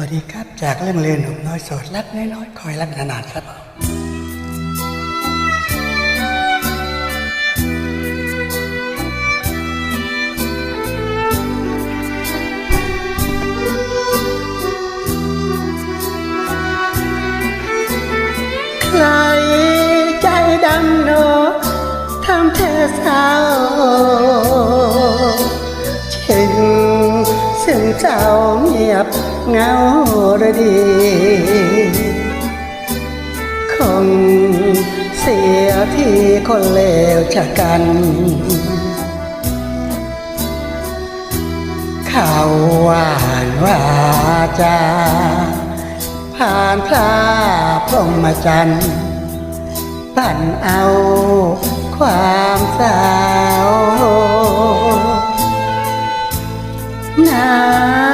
วัสดีครับ จากเรื่องเรียนหนุ่มน้อยโสดรักน้อยๆคอยรักนานๆครับผมใครใจดำโนทำเธอเศร้าเช่นซึ่งเจ้า ยบเงาระดีคงเสียที่คนเลวจากกัน ข่าวหวานว่าจาผ่านพระพรหมจันทร์ปั่นเอาความสาวนา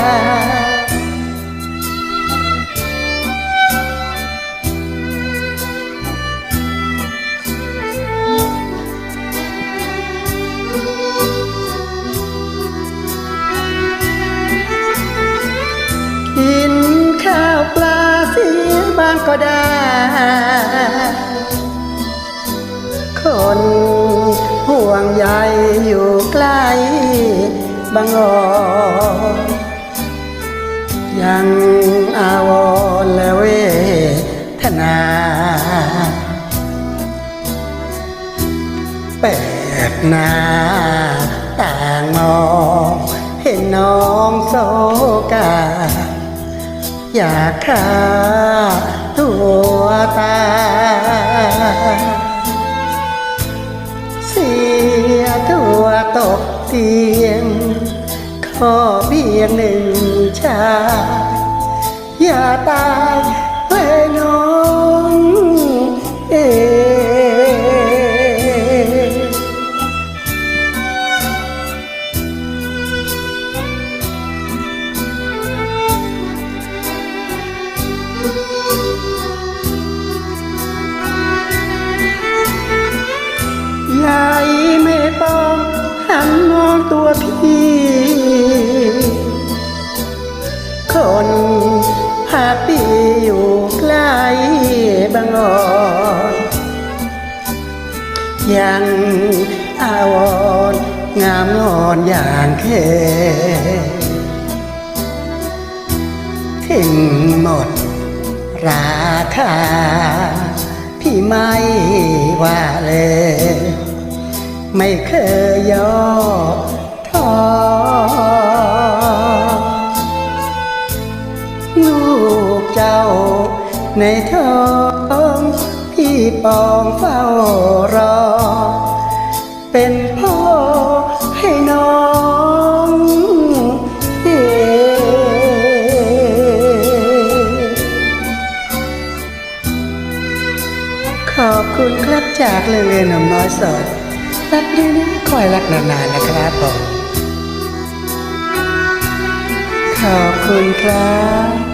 ก็ได้ คนห่วงใยอยู่ใกล้บางอ่อยังอาวรและเวทนาแปดหน้าต่างมองเห็นน้องโซกา อยากฆ่าตัวตา เสียตัวตกเตียง ขอเพียงหนึ่งชา อย่าตาย คนหากพี่อยู่ใกล้บางอ่อนยังอาวรงามงอนอย่างเคถึงหมดราคา พี่ไม่ว่าเลย ไม่เคยยอท้ ในท้องพี่ปองเฝ้ารอ เป็นพ่อให้น้องเอขอบคุณครับจากเรื่องเรือหนุ่มน้อยสดรักเรื่อยๆคอยรักนานๆนะครับผมขอบคุณครับ